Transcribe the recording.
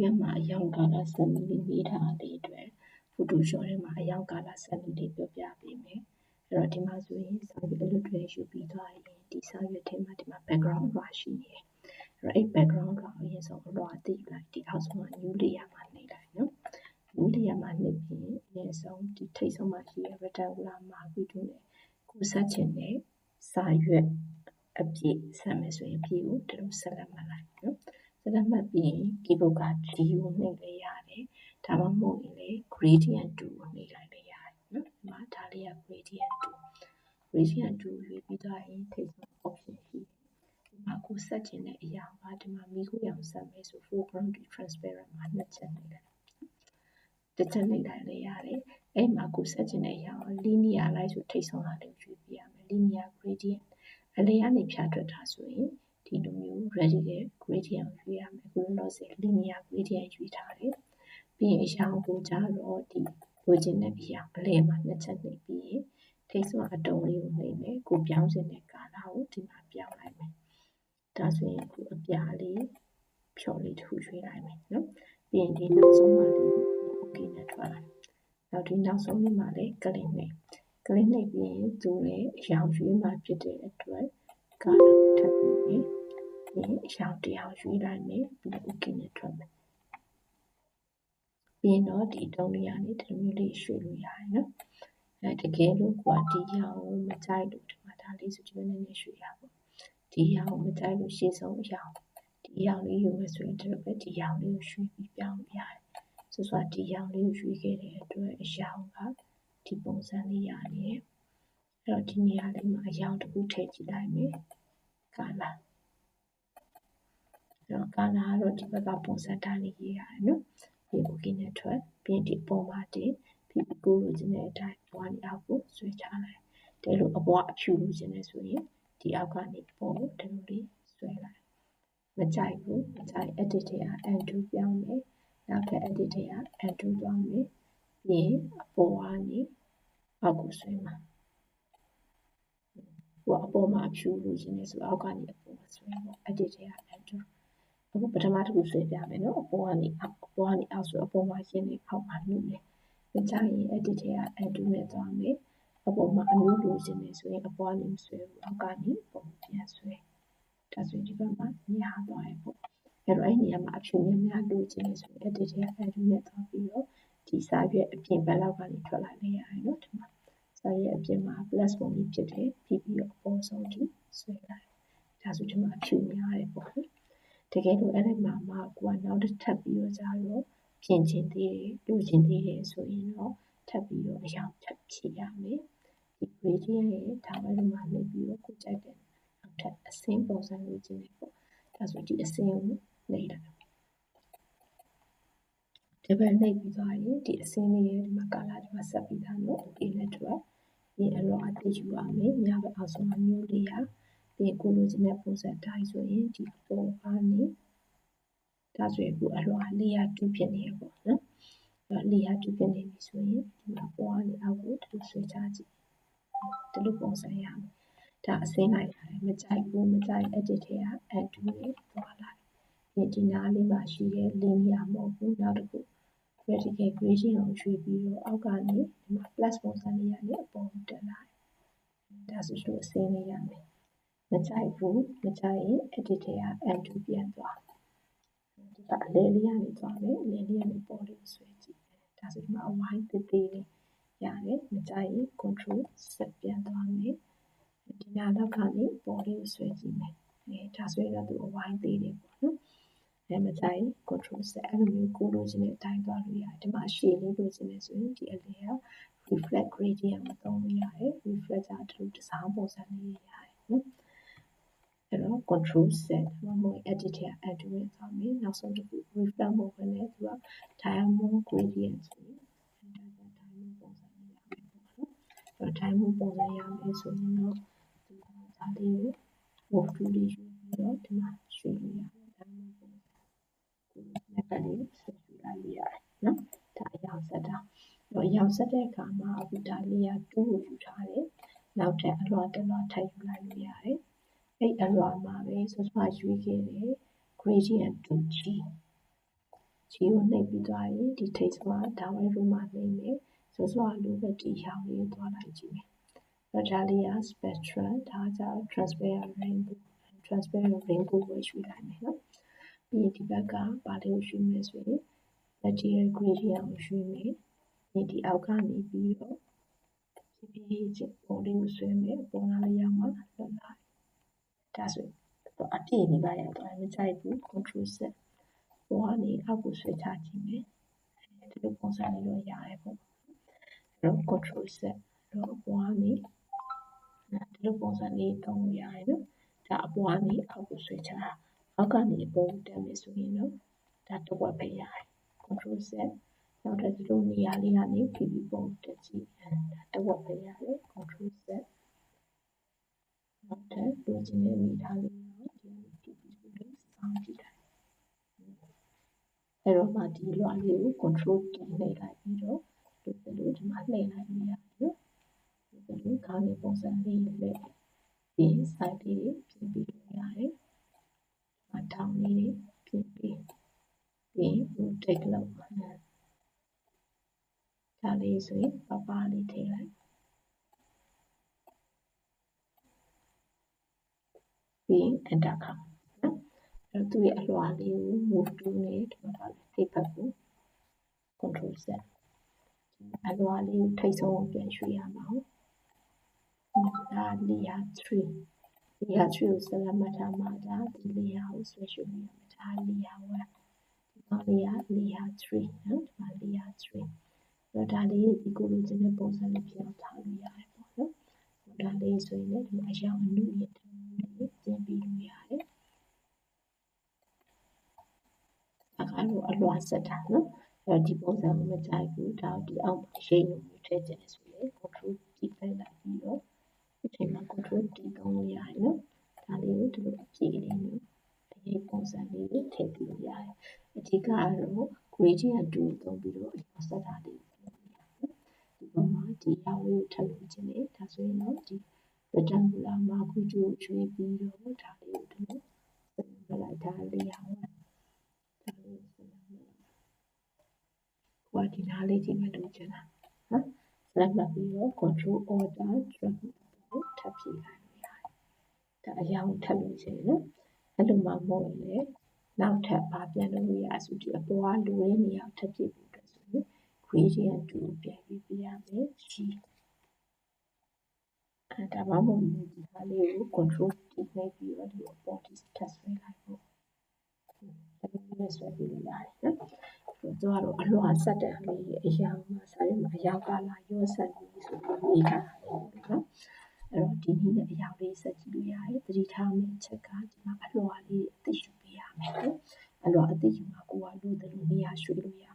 ရွက်မှာအရောင်ကာလစနစ်လေးရေးထားတဲ့အတွက် Photoshop ထဲမှာအရောင်ကာလစနစ်လေးပြောပြပေးမယ်။အဲ့တော့ဒီမှာဆိုရင်စာရွက် illustration ယူပြီးသွားရင်ဒီစာရွက်ထဲမှာဒီမှာ background အလွှာရှိနေတယ်။အဲ့တော့အဲ့ background အလွှာကိုအရင်ဆုံးအလွှာသိယူလိုက်ဒီအောက်ဆုံးက new layer မှာနှိပ်လိုက်နော်။ new layer မှာနှိပ်ပြီးအရင်ဆုံးဒီထိပ်ဆုံးမှာရှိတဲ့ rectangular မှာပြီးတော့ကိုဆက်ချင်တဲ့စာရွက်အပြည့်ဆက်မယ်ဆိုရင်အပြည့်ကိုဒီလိုဆက်လက်မှတ်လိုက်နော်။ ဆက်လက်မှတ်ပြီးရင် keyboard က G ကိုနှိပ်လည်းရတယ်။ဒါမှမဟုတ်ရင်လည်း gradient tool ကိုနှိပ်လိုက်လည်းရတယ်နော်။ဒီမှာဒါလေးက gradient tool gradient tool ရွေးပြီးသွားရင်ထိပ်ဆုံး option ရှိတယ်။ဒီမှာကိုဆက်ချင်တဲ့အရာကဒီမှာမီးခိုးရောင်ဆက်မယ်ဆို foreground to transparent မှာနှစ်ချက်နှိပ်လိုက်။တစ်ချက်နှိပ်လိုက်လည်းရတယ်။အဲ့မှာကိုဆက်ချင်တဲ့အရာကို linear လိုက်ဆိုထိပ်ဆုံးလာလေးရွေးပြရမယ်။ linear gradient အလယ်ကနေဖြာထွက်တာဆိုရင် ဒီလိုမျိုး radical gradient ကိုရွေးရမယ်အခုလောလောဆယ် linear gradient ရွေးထားတယ်ပြီးရင်အရာကိုကြတော့ဒီလိုချင်တဲ့အရာအလယ်မှာနှစ်ချက်နှိပ်ပြီးရင်ထိပ်ဆုံးအတုံးလေးကိုနှိပ်မယ်ကိုပြောင်းစင်တဲ့ကာလာကိုဒီမှာပြောင်းလိုက်မယ်ဒါဆိုရင်အခုအပြာလေးဖြော်လေးတစ်ခုရွေးလိုက်မယ်နော်ပြီးရင်ဒီနောက်ဆုံးမှာလေး okay နဲ့ထွက်လာနောက်ဒီနောက်ဆုံးလေးမှာလည်း click နှိပ် click နှိပ်ပြီးရင်သူလည်းအရာရွေးမှာဖြစ်တဲ့အတွက်ကာလာထပ် ပြီးရင်အရာတရားရွေးလိုက်မယ်ပြီးတော့ okay နဲ့ထွက်မယ်ပြီးရင်တော့ဒီတုံးလေးကနေဒီလိုမျိုးလေးရွှေ့လို့ရတယ်နော်အဲတကယ်လို့ကိုကဒီရောင်ကိုမကြိုက်လို့ဒီမှာဒါလေးဆိုဒီလိုနည်းနည်းရွှေ့ရပါဒီရောင်ကိုမကြိုက်လို့ရှေ့ဆုံးအရောင်ဒီရောင်လေးယူမယ်ဆိုရင်ဒီလိုပဲဒီရောင်လေးကိုရွှေ့ပြီးပြောင်းလို့ရတယ်ဆိုဆိုဒီရောင်လေးကိုရွှေ့ခဲ့တဲ့အတွက်အရောင်ကဒီပုံစံလေးရနေတယ်အဲ့တော့ဒီနေရာလေးမှာအရောင်တစ်ခုထည့်ကြည့်လိုက်မယ် ကာလာအဲ့တော့ကာလာကတော့ဒီဘက်ကပုံစံတိုင်းလေးရေးရတယ်နော်ပြီး okay နဲ့ထွက်ပြီးဒီပုံမှာတင်ပြီးကိုလိုချင်တဲ့အတိုင်းဘွားနေအောက်ကိုဆွဲချလိုက်တဲလို့အဘွားအဖြူလိုချင်တယ်ဆိုရင်ဒီအောက်ကနေပုံကိုဒီလိုလေးဆွဲလိုက်မကြိုက်ဘူးမကြိုက် edit ထဲက undo ပြောင်းမယ်နောက်ထပ် edit ထဲက undo သွားမယ်ပြီးရင်အပေါ်ကနေအောက်ကိုဆွဲမှာ ဟိုအပေါ်မှာအဖြူလိုချင်တယ်ဆိုအောက်ကနေအပေါ်ဆွဲပေါ့ edit ထဲက undo အခုပထမတစ်ခုဆွဲပြမယ်နော်အပေါ်ကနေအောက်အပေါ်ကနေအောက်ဆိုအပေါ်မှာရှင်းနေအောက်မှာနှုတ်တယ်မကြရင် edit ထဲက undo နဲ့သွားမယ်အပေါ်မှာအနုလိုချင်တယ်ဆိုရင်အပေါ်ကနေဆွဲဘူးအောက်ကနေပုံပြန်ဆွဲဒါဆိုဒီဘက်မှာညာသွားရပေါ့အဲ့တော့အဲ့နေရာမှာအဖြူများများလိုချင်တယ်ဆိုရင် edit ထဲက undo နဲ့သွားပြီးတော့ဒီစာရွက်အပြင်ဘက်လောက်ကနေထွက်လာနေရတယ်နော်ဒီမှာစာရွက်အပြင်မှာ plus ပုံလေးဖြစ်တယ်ပြီးပြီးတော့အ ပေါ်ဆုံးထိဆွဲလိုက်ဒါဆိုဒီမှာအဖြူများတယ်ပေါ့နော်တကယ်လို့အဲ့ဒီမှာမှကိုကနောက်တစ်ထပ်ပြီးတော့ကြာတော့ပြင်ချင်သေးတယ်လူချင်သေးတယ်ဆိုရင်တော့ထပ်ပြီးတော့အရောင်ထပ်ဖြည့်ရမယ်ဒီ gradient ရဲ့ဒါပဲဒီမှာနေပြီးတော့ကိုကြိုက်တဲ့နောက်ထပ်အစင်းပုံစံလိုချင်တယ်ပေါ့ဒါဆိုဒီအစင်းကိုနေလိုက်ဒီဘက်နှိပ်ပြီးသွားရင်ဒီအစင်းလေးရဲ့ဒီမှာကာလာဒီမှာဆက်ပြီးသားနော် okay နဲ့ထွက်ဒီအလောအတိယူရမယ်ညဘက်အောက်ဆုံးမျိုးလေးရာပြီးကိုလိုချင်တဲ့ပုံစံတိုင်းဆိုရင်ဒီအပေါ်ကနေဒါဆိုရင်အခုအလွှာလေးရတူဖြစ်နေရပေါ့နော်အဲ့လေးရတူဖြစ်နေပြီဆိုရင်ဒီမှာပေါ်ကနေအောက်ကိုဒီလိုဆွဲချကြည့်ဒီလိုပုံစံရမယ်ဒါအစင်းလိုက်ရတယ်မကြိုက်ဘူးမကြိုက် edit ထဲက add နဲ့သွားလိုက်ဒီဒီနားလေးမှာရှိတဲ့ linear မဟုတ်ဘူးနောက်တစ်ခု vertical gradient ကိုရွှေ့ပြီးတော့အောက်ကနေဒီမှာ plus ပုံစံလေးရနေအပေါ်ကိုတက်လာတယ်ဒါဆိုလို့အစင်းလေးရမယ်မကြိုက်ဘူးမကြိုက်ရင် edit ထဲက undo ပြန်သွားဒီကအလဲလေးကနေသွားမယ်အလဲလေးကနေပေါ်လေးဆွဲကြည့်ဒါဆိုဒီမှာအဝိုင်းသေးသေးလေးရတယ်မကြိုက်ရင် control ဆက်ပြန်သွားမယ်ဒီနာတော့ကနေပေါ်လေးကိုဆွဲကြည့်မယ်အဲဒါဆိုရင်တော့သူအဝိုင်းသေးတယ်ပေါ့နော် အဲမကြိုက် control ဆက်အဲ့လိုမျိုးကိုလိုချင်တဲ့အတိုင်းသွားလို့ရတယ်ဒီမှာရှည်လေးလိုချင်တယ်ဆိုရင်ဒီအလဲက reflect gradient ကိုသုံးလို့ရတယ် reflect ကဒီလိုတစားပုံစံလေးရတယ်နော်အဲ့တော့ control set မမ edit ထဲ add ဝင်သွားမယ်နောက်ဆုံးတစ်ခု reflect မဟုတ်ဘဲနဲ့သူက diamond gradient ဆိုရင် diamond ပုံစံရမယ်ပေါ့နော်အဲ့တော့ diamond ပုံစံရမယ်ဆိုရင်တော့ဒီဒါလေးကို move to လေးယူပြီးတော့ဒီမှာရွှေ့လို့ရတယ် diamond ပုံစံကိုလက်ကလေးဆက်ယူလိုက်ရတယ်နော်ဒါအရောင်ဆက်တာတော့အ ရောင်ဆက်တဲ့အခါမှာအခုဒါလေးက2ကိုယူထားတယ်နောက်ထပ်အလွှာတစ်လွှာထပ်ယူလိုက်လို့ရတယ်အဲ့အလွှာမှာပဲစောစောရွေးခဲ့တဲ့ gradient 2G G ကိုနှိပ်ပြီးသွားရင်ဒီ text မှာ down arrow မှာနှိပ်မယ်စောစောကလိုပဲဒီအရောင်လေးကိုသွားလိုက်ကြည့်မယ်အဲ့ဒါလေးက spectrum ဒါကကျတော့ transparent rainbow transparent rainbow ကိုရွှေ့လိုက်မယ်နော်ပြီးရင်ဒီဘက်ကဘာလေးကိုရွှေ့မယ်ဆိုရင် material gradient ကိုရွှေ့မယ် ဒီဒီအောက်ကနေပြီးတော့ဖြည်းဖြည်းချင်းပုံလေးကိုဆွဲမယ်ပုံလာလေးရောက်မှလွတ်လိုက်ဒါဆိုတော့အပြည့်နေပါရောက်သွားမကြိုက်ဘူး control set ပုံကနေအောက်ကိုဆွဲချကြည့်မယ်ဒီလိုပုံစံလေးတော့ရတယ်ပေါ့အဲ့တော့ control set တော့ပုံကနေဒီလိုပုံစံလေးသုံးလို့ရတယ်နော်ဒါအပေါ်ကနေအောက်ကိုဆွဲချတာအောက်ကနေအပေါ်တက်မယ်ဆိုရင်တော့ဒါတစ်ဝက်ပဲရတယ် control set နောက်တစ်ဒီလိုနေရာလေးကနေပြီးပြီးပုံတက်ကြည့်ဒါတစ်ဝက်ပဲရတယ် control set နောက်တစ်လိုချင်တဲ့မိသားလေးတော့ဒီလိုပြီးပြီးလို့စောင့်ကြည့်တာအဲ့တော့မှဒီလွှာလေးကို control T နှိပ်လိုက်ပြီးတော့ဒီလိုဒီမှာနှိပ်လိုက်လို့ရတယ်နော်ဒီလိုခေါင်းလေးပုံစံလေးနဲ့ဒီ side လေးပြင်ပြီးလို့ရတယ်။အထောင်လေးပြင်ပြီးပြီး rotate လုပ်ပါမယ်။ ဒါလေးဆိုရင်ပပလေးထည့်လိုက်ပြီး enter ခါနော်။အဲ့တော့သူ့ရဲ့အလွှာလေးကို move to နဲ့ဒီမှာထားလိုက်ဒီဘက်ကို control set အလွှာလေးကိုထိတ်ဆုံးပြန်ရွှေ့ရမှာဟုတ်ဒါ layer 3 layer 3ကိုဆက်လက်မှတ်ထားမှာဒါဒီ layer ကိုဆွဲရွှေ့နေရမယ်ဒါ layer 1ဒီကောင်လေးက layer 3နော်ဒီမှာ layer 3 တော့ဒါလေးဒီကိုလိုချင်တဲ့ပုံစံလေးပြောင်းထားလို့ရတယ်ပေါ့နော်ဒါလေးဆိုရင်လည်းဒီအရောင်အနုရတဲ့ပြင်ပြီးလို့ရတယ်အခါတော့အလွှာဆက်တာနော်အဲဒီပုံစံကိုမကြိုက်ဘူးဒါဒီအောက်မှာရိတ်လို့ထည့်ချင်တယ်ဆိုရင် control D ပဲလိုက်ပြီးတော့ဒီချိန်မှာ control D သုံးလို့ရတယ်နော်ဒါလေးကိုဒီလိုအပြည့်လေးမျိုးဒီပုံစံလေးကိုထည့်ပြီးလို့ရတယ်အဓိကကတော့ gradient tool သုံးပြီးတော့အရောင်ဆက်တာ ဒီရောင်လေးကိုထပ်လို့ခြင်းလေဒါဆိုရင်တော့ဒီ rectangular မှာခုကျိုးချွေးပြီးတော့ဒါလေးကိုဒီလိုဆက်လိုက်ဒါလေးရောင်ဒါလေးကိုဒီနားလေးကြည့်မှလို့ချင်တာနော် select မှတ်ပြီးတော့ control order drag ကိုထပ်ပြလိုက်လို့ရတယ်ဒါအရာကိုထပ်လို့ချင်နော်အဲ့လိုမှမဟုတ်ရင်လည်းနောက်ထပ်ပါပြန်လို့ရဆိုဒီအပေါ်ကလိုတဲ့နေရာထပ်ပြဖို့ gradient 2ကိုပြန်ပြီးပြရမယ် g အဲဒါမှမဟုတ်ဒီဟာလေးကို control တိနေပြီးတော့ဒီ properties ထပ်ဆွဲလိုက်ပေါ့ဒါပေမဲ့ဆွဲပြီးလို့ရတယ်နော်သူကတော့အလွာဆက်တဲ့အလေးအရာမှာစာရမှာအရာပါလာရောဆက်ပြီးဆိုပြီးမိတာနော်အဲ့တော့ဒီနည်းနဲ့အရာလေးဆက်ကြည့်လို့ရတယ်သတိထားမယ့်အချက်ကဒီမှာအလွာလေးအသိရှိပေးရမယ်နော်အလွာအသိရှိမှာကိုကလို့တလို့နေရာရွှေ့လို့ရ